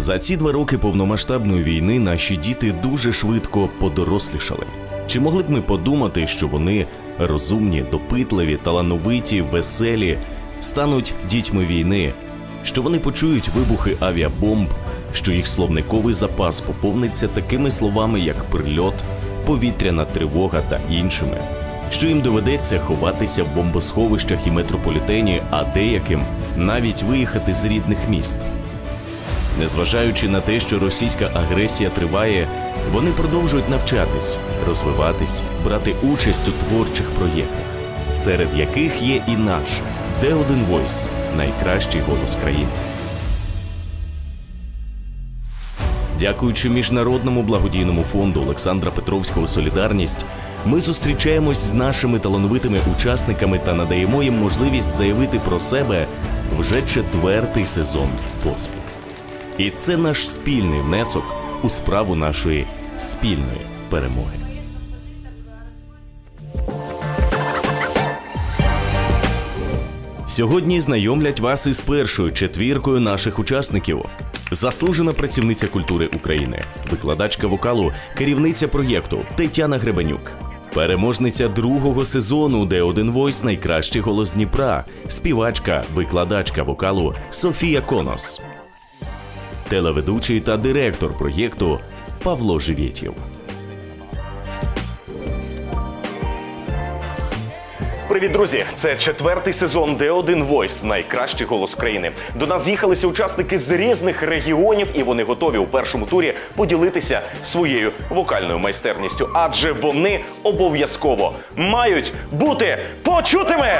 За ці два роки повномасштабної війни наші діти дуже швидко подорослішали. Чи могли б ми подумати, що вони розумні, допитливі, талановиті, веселі, стануть дітьми війни, що вони почують вибухи авіабомб, що їх словниковий запас поповниться такими словами, як прильот, повітряна тривога та іншими, що їм доведеться ховатися в бомбосховищах і метрополітені, а деяким навіть виїхати з рідних міст. Незважаючи на те, що російська агресія триває, вони продовжують навчатись, розвиватись, брати участь у творчих проєктах, серед яких є і наш де один Voice – найкращий голос країни. Дякуючи міжнародному благодійному фонду Олександра Петровського Солідарність, ми зустрічаємось з нашими талановитими учасниками та надаємо їм можливість заявити про себе вже четвертий сезон поспіль. І це наш спільний внесок у справу нашої спільної перемоги. Сьогодні знайомлять вас із першою четвіркою наших учасників. Заслужена працівниця культури України, викладачка вокалу, керівниця проєкту Тетяна Гребенюк. Переможниця другого сезону, де один войс найкращий голос Дніпра, співачка, викладачка вокалу Софія Конос телеведучий та директор проєкту Павло Живєтєв. Привіт, друзі! Це четвертий сезон де один Voice, найкращий голос країни. До нас з'їхалися учасники з різних регіонів, і вони готові у першому турі поділитися своєю вокальною майстерністю, адже вони обов'язково мають бути почутими.